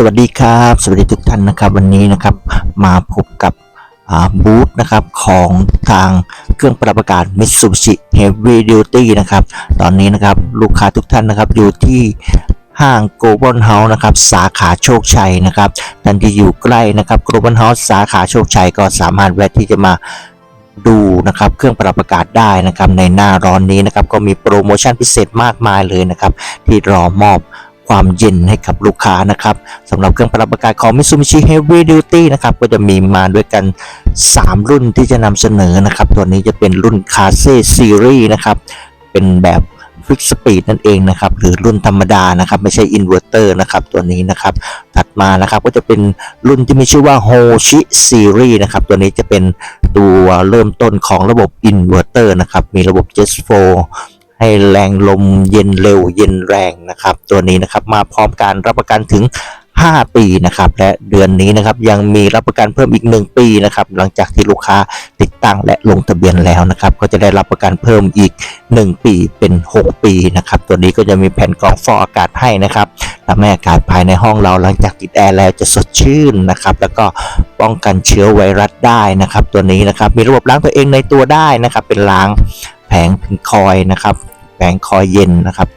สวัสดีครับ สวัสดีทุกท่านนะครับ วันนี้นะครับมาพบกับบูธนะครับของทางเครื่องปรับอากาศ Mitsubishi Heavy Duty นะครับ ตอนนี้นะครับลูกค้าทุกท่านนะครับอยู่ที่ห้าง Global House นะครับสาขาโชคชัยนะครับท่านที่อยู่ใกล้นะครับ Global House สาขาโชคชัยก็สามารถแวะที่จะมาดูนะครับเครื่องปรับอากาศได้นะครับในหน้าร้อนนี้นะครับก็มีโปรโมชั่นพิเศษมากมายเลยนะครับที่รอมอบ ความเย็นให้กับลูกค้านะครับสำหรับเครื่องปรับอากาศของ Mitsubishi Heavy Duty นะครับก็จะมีมาด้วยกัน 3 รุ่นที่จะนำเสนอนะครับ ตัวนี้จะเป็นรุ่น c a s e Series นะครับ เป็นแบบ Fix Speed นั่นเองนะครับหรือรุ่นธรรมดานะครับไม่ใช่ Inverter นะครับตัวนี้นะครับถัดมานะครับก็จะเป็นรุ่นที่มีชื่อว่า Hoshi Series นะครับตัวนี้จะเป็นตัวเริ่มต้นของระบบ Inverter นะครับมีระบบ Jet Flow ให้แรงลมเย็นเร็วเย็นแรงนะครับ ตัวนี้นะครับมาพร้อมการรับประกันถึง 5 ปีนะครับและเดือนนี้นะครับยังมีรับประกันเพิ่มอีก 1 ปีนะครับหลังจากที่ลูกค้าติดตั้งและลงทะเบียนแล้วนะครับ ก็จะได้รับประกันเพิ่มอีก 1 ปีเป็น 6 ปีนะครับตัวนี้ก็จะมีแผ่นกรองฟอกอากาศให้นะครับทำให้อากาศภายในห้องเราหลังจากติดแอร์แล้วจะสดชื่นนะครับ แล้วก็ป้องกันเชื้อไวรัสได้นะครับ ตัวนี้นะครับมีระบบล้างตัวเองในตัวได้นะครับ เป็นล้างแผงเป็นคอยนะครับ แผงคอยเย็นนะครับ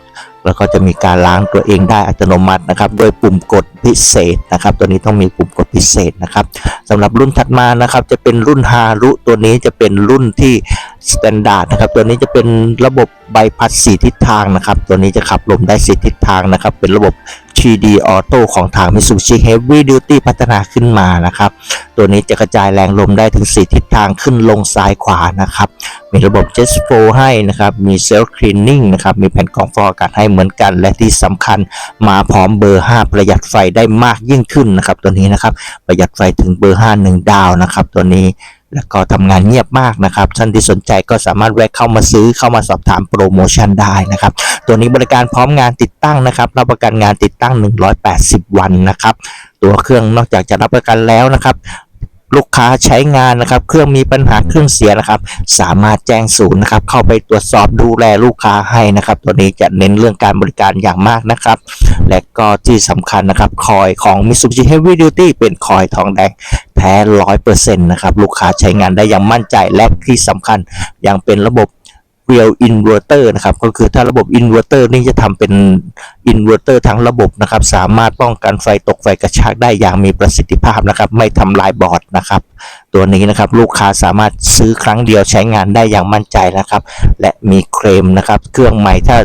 แล้วก็จะมีการล้างตัวเองได้อัตโนมัตินะครับโดยปุ่มกดพิเศษนะครับ ตัวนี้ต้องมีปุ่มกดพิเศษนะครับสำหรับรุ่นถัดมานะครับจะเป็นรุ่นฮารุตัวนี้จะเป็นรุ่นที่สแตนดาร์ดนะครับตัวนี้จะเป็นระบบใบพัดสีทิศทางนะครับ ตัวนี้จะขับลมได้สีทิศทางนะครับ เป็นระบบ 3D Auto ของทาง Mitsubishi Heavy Duty พัฒนาขึ้นมานะครับ ตัวนี้จะกระจายแรงลมได้ถึง 4 ทิศทางขึ้นลงซ้ายขวานะครับ มีระบบ Jet Flow ให้นะครับ มี Self Cleaning นะครับ มีแผ่นกรองฟอกอากาศให้เหมือนกัน และที่สำคัญมาพร้อมเบอร์ 5 ประหยัดไฟได้มากยิ่งขึ้นนะครับ ตัวนี้นะครับ ประหยัดไฟถึงเบอร์ 5 1 ดาวนะครับ ตัวนี้ แล้วก็ทำงานเงียบมากนะครับ ท่านที่สนใจก็สามารถแวะเข้ามาซื้อเข้ามาสอบถามโปรโมชั่นได้นะครับ ตัวนี้บริการพร้อมงานติดตั้งนะครับ รับประกันงานติดตั้ง 180 วันนะครับ ตัวเครื่องนอกจากจะรับประกันแล้วนะครับ ลูกค้าใช้งานนะครับ เครื่องมีปัญหาเครื่องเสียนะครับ สามารถแจ้งศูนย์นะครับ เข้าไปตรวจสอบดูแลลูกค้าให้นะครับ ตัวนี้จะเน้นเรื่องการบริการอย่างมากนะครับ และก็ที่สำคัญนะครับ คอยของ Mitsubishi Heavy Duty เป็นคอยทองแดงแท้ร้อยเปอร์เซ็นต์นะครับ ลูกค้าใช้งานได้อย่างมั่นใจและที่สำคัญยังเป็นระบบ real inverter นะครับ ก็คือถ้าระบบ inverter นี่จะทำเป็น inverter ทั้งระบบนะครับ สามารถป้องกันไฟตกไฟกระชากได้อย่างมีประสิทธิภาพนะครับ ไม่ทำลายบอร์ดนะครับ ตัวนี้นะครับลูกค้าสามารถซื้อครั้งเดียวใช้งานได้อย่างมั่นใจนะครับ และมีเคลมนะครับ เครื่องใหม่ถ้า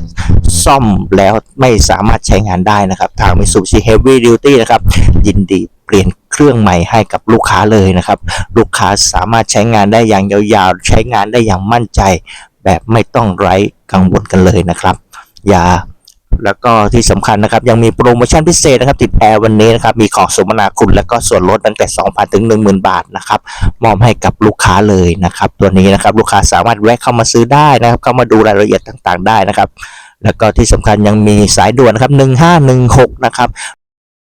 ซ่อมแล้วไม่สามารถใช้งานได้นะครับ ทาง Mitsubishi Heavy Duty นะครับ ยินดีเปลี่ยนเครื่องใหม่ให้กับลูกค้าเลยนะครับ ลูกค้าสามารถใช้งานได้อย่างยาวๆ ใช้งานได้อย่างมั่นใจ แบบไม่ต้องไร้กังวลกันเลยนะครับอย่าแล้วก็ที่สำคัญนะครับ ยังมีโปรโมชั่นพิเศษนะครับ ติดแอร์วันนี้นะครับ มีของสมนาคุณและก็ส่วนลดตั้งแต่ 2,000 ถึง 10,000 บาทนะครับ มอบให้กับลูกค้าเลยนะครับ ตัวนี้นะครับ ลูกค้าสามารถแวะเข้ามาซื้อได้นะครับ เข้ามาดูรายละเอียดต่างๆ ได้นะครับ แล้วก็ที่สำคัญยังมีสายด่วนนะครับ 1516 นะครับ